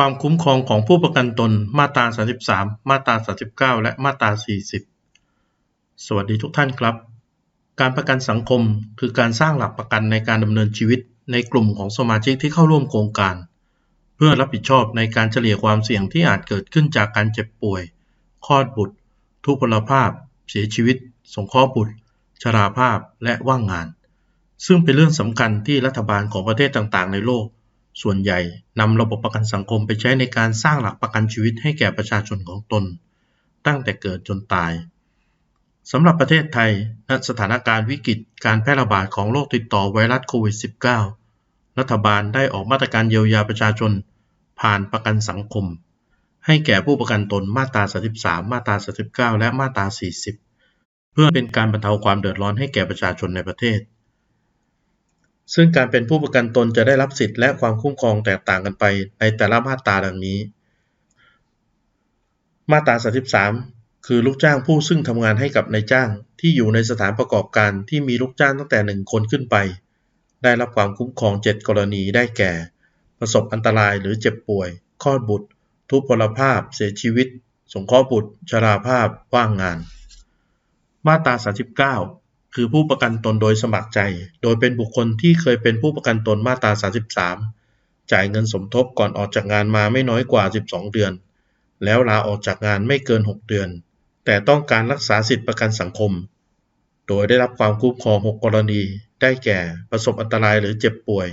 ความคุ้มครองของผู้ประกันตน มาตรา 33 มาตรา 39 และมาตรา 40 สวัสดีทุกท่านครับ การประกันสังคมคือการสร้างหลักประกันในการดำเนินชีวิตในกลุ่มของสมาชิกที่เข้าร่วมโครงการ เพื่อรับผิดชอบในการเฉลี่ยความเสี่ยงที่อาจเกิดขึ้นจากการเจ็บป่วย คลอดบุตร ทุพพลภาพ เสียชีวิต สงเคราะห์บุตร ชราภาพ และว่างงาน ซึ่งเป็นเรื่องสำคัญที่รัฐบาลของประเทศต่างๆ ในโลก ส่วนใหญ่นำระบบประกันสังคมไปใช้ในการสร้างหลักประกันชีวิตให้แก่ประชาชนของตน ตั้งแต่เกิดจนตายสำหรับประเทศไทยณสถานการณ์วิกฤตการแพร่ระบาดของโรคติดต่อไวรัสโควิด -19 รัฐบาลได้ออกมาตรการเยียวยาประชาชน ผ่านประกันสังคม ให้แก่ผู้ประกันตนมาตรา 33 มาตรา 39 และมาตรา 40 เพื่อเป็นการบรรเทาความเดือดร้อนให้แก่ประชาชนในประเทศ ซึ่งการเป็นผู้ประกันตนจะได้รับสิทธิ์และความคุ้มครองแตกต่างกันไปในแต่ละมาตราดังนี้ มาตรา 33 คือลูกจ้างผู้ซึ่งทำงานให้กับนายจ้างที่อยู่ในสถานประกอบการที่มีลูกจ้างตั้งแต่ 1 คนขึ้นไป ได้รับความคุ้มครอง 7 กรณีได้แก่ ประสบอันตรายหรือเจ็บป่วย คลอดบุตร ทุพพลภาพ เสียชีวิต สงเคราะห์บุตร ชราภาพ ว่างงาน มาตรา 39 คือผู้ประกันตนโดยสมัครใจ โดยเป็นบุคคลที่เคยเป็นผู้ประกันตนมาตรา 33 จ่ายเงินสมทบก่อนออกจากงานมาไม่น้อยกว่า 12 เดือน แล้วลาออกจากงานไม่เกิน 6 เดือน แต่ต้องการรักษาสิทธิประกันสังคม โดยได้รับความคุ้มครอง 6 กรณี ได้แก่ ประสบอันตรายหรือเจ็บป่วย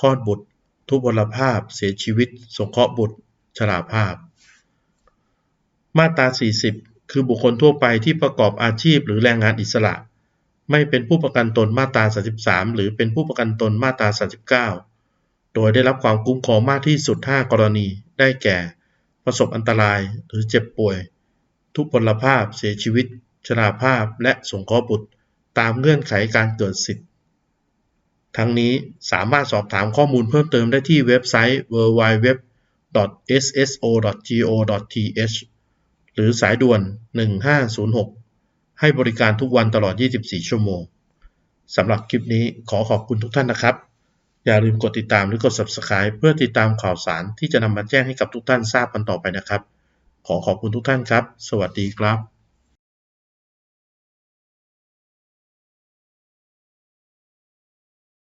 คลอดบุตร ทุพพลภาพ เสียชีวิต สงเคราะห์บุตร ชราภาพ มาตรา 40 คือบุคคลทั่วไปที่ประกอบอาชีพหรือแรงงานอิสระ ไม่เป็นผู้ประกันตนมาตรา 33 หรือเป็นผู้ประกันตนมาตรา 39 โดยได้รับความคุ้มครองมากที่สุด 5 กรณี ได้แก่ ประสบอันตรายหรือเจ็บป่วย ทุพพลภาพ เสียชีวิต ชราภาพ และสงเคราะห์บุตร ตามเงื่อนไขการเกิดสิทธิ์ ทั้งนี้สามารถสอบถามข้อมูลเพิ่มเติมได้ที่เว็บไซต์ www.sso.go.th หรือสายด่วน 1506 ให้บริการทุกวันตลอด 24 ชั่วโมง สำหรับคลิปนี้ขอขอบคุณทุกท่านนะครับ อย่าลืมกดติดตามหรือกด Subscribe เพื่อติดตามข่าวสารที่จะนำมาแจ้งให้กับทุกท่านทราบกันต่อไปนะครับ ขอขอบคุณทุกท่านครับ สวัสดีครับ